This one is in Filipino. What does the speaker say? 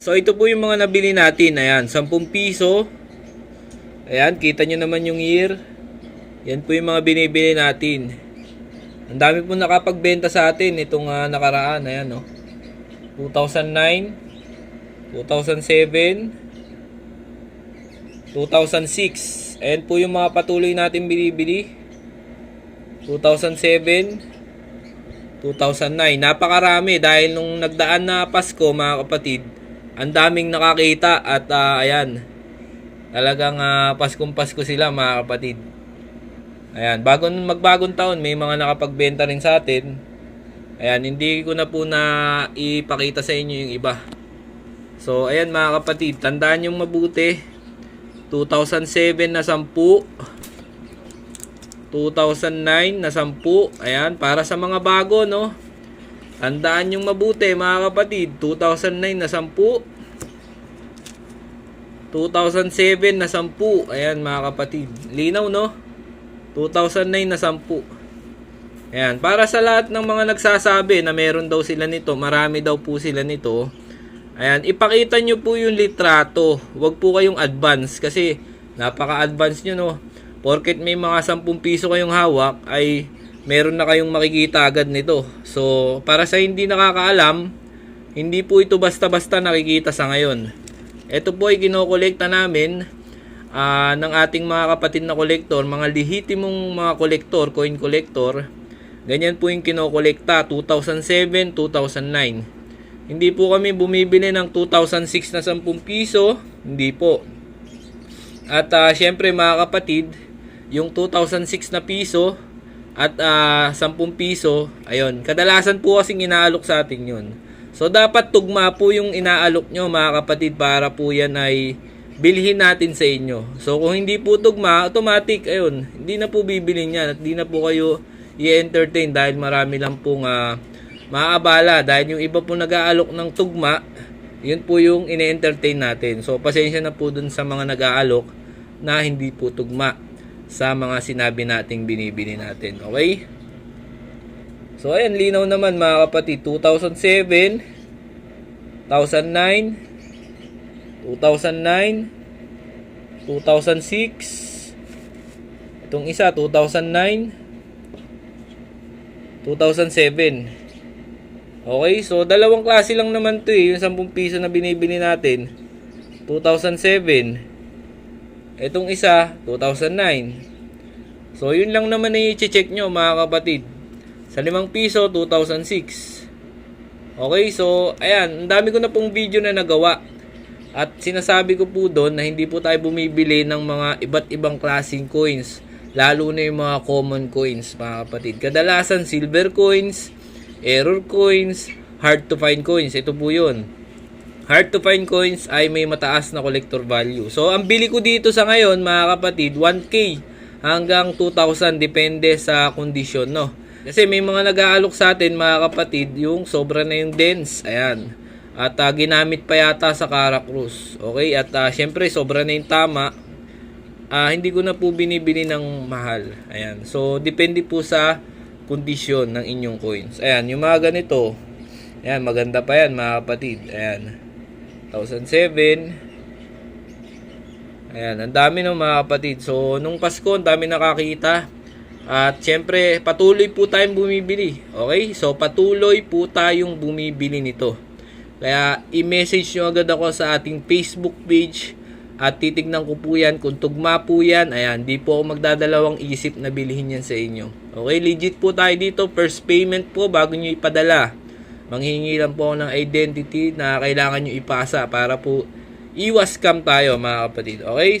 So ito po yung mga nabili natin. Ayan, 10 piso. Ayan, kita nyo naman yung year. Yan po yung mga binibili natin. Ang dami po nakapagbenta sa atin itong ah, nakaraan. Ayan, no. 2009, 2007, 2006. Ayan po yung mga patuloy natin binibili. 2007, 2009. Napakarami dahil nung nagdaan na Pasko mga kapatid, ang daming nakakita at ah, ayan. Talagang ah, Paskong Pasko sila mga kapatid. Ayan, bago magbagong taon may mga nakapagbenta rin sa atin. Ayan, hindi ko na po na ipakita sa inyo yung iba. So, ayan mga kapatid, tandaan yung mabuti. 2007 na 10. 2009 na 10. Ayan, para sa mga bago, no? Tandaan yung mabuti, mga kapatid. 2009 na 10. 2007 na 10. Ayan, mga kapatid. Linaw, no? 2009 na 10. Ayan, para sa lahat ng mga nagsasabi na meron daw sila nito, marami daw po sila nito. Ayan, ipakita nyo po yung litrato. Huwag po kayong advance kasi napaka-advance nyo, no? Porket may mga 10 piso kayong hawak, ay meron na kayong makikita agad nito. So, para sa hindi nakakaalam, hindi po ito basta-basta nakikita sa ngayon. Ito po ay kinokolekta namin ah, ng ating mga kapatid na kolektor, mga lehitimong mga kolektor, coin collector. Ganyan po yung kinokolekta 2007, 2009. Hindi po kami bumibili ng 2006 na 10 piso, hindi po. At ah, syempre mga kapatid, yung 2006 na piso at ah, 10 piso, ayun, kadalasan po kasing inaalok sa atin yun. So dapat tugma po yung inaalok nyo mga kapatid para po yan ay bilhin natin sa inyo. So kung hindi po tugma, automatic, ayun, hindi na po bibili niyan at hindi na po kayo i-entertain dahil marami lang pong ah, maaabala dahil yung iba po nag-aalok ng tugma, yun po yung ine-entertain natin. So pasensya na po dun sa mga nag-aalok na hindi po tugma sa mga sinabi nating binibili natin. Okay? So ayan, linaw naman mga kapatid. 2007, 2009, 2009, 2006, itong isa, 2009, 2007. Okay, so dalawang klase lang naman to eh, yung 10 piso na binibili natin. 2007. Itong isa, 2009. So, yun lang naman na i-check nyo mga kapatid. Sa 5 piso, 2006. Okay, so, ayan, ang dami ko na pong video na nagawa. At sinasabi ko po doon na hindi po tayo bumibili ng mga iba't ibang klaseng coins. Lalo na yung mga common coins, mga kapatid. Kadalasan, silver coins, error coins, hard to find coins. Ito po yun. Hard to find coins ay may mataas na collector value. So, ang bili ko dito sa ngayon, mga kapatid, 1K hanggang 2,000 depende sa kondisyon, no? Kasi may mga nag-aalok sa atin, mga kapatid, yung sobra na yung dense. Ayan. At ah, ginamit pa yata sa Caracruz. Okay? At ah, syempre, sobra na yung tama. Ah, hindi ko na po binibili ng mahal. Ayan. So, depende po sa kondisyon ng inyong coins. Ayan, yung mga ganito. Ayan, maganda pa yan, mga kapatid. Ayan. 2007. Ayan, ang dami ng mga kapatid. So, nung Pasko, ang dami nakakita. At syempre, patuloy po tayong bumibili. Okay? So, patuloy po tayong bumibili nito. Kaya, i-message nyo agad ako sa ating Facebook page at titignan ko po yan kung tugma po yan. Ayan, di po ako magdadalawang isip na bilhin yan sa inyo. Okay, legit po tayo dito. First payment po bago nyo ipadala. Manghingi lang po ng identity na kailangan nyo ipasa para po iwas scam tayo mga kapatid. Okay?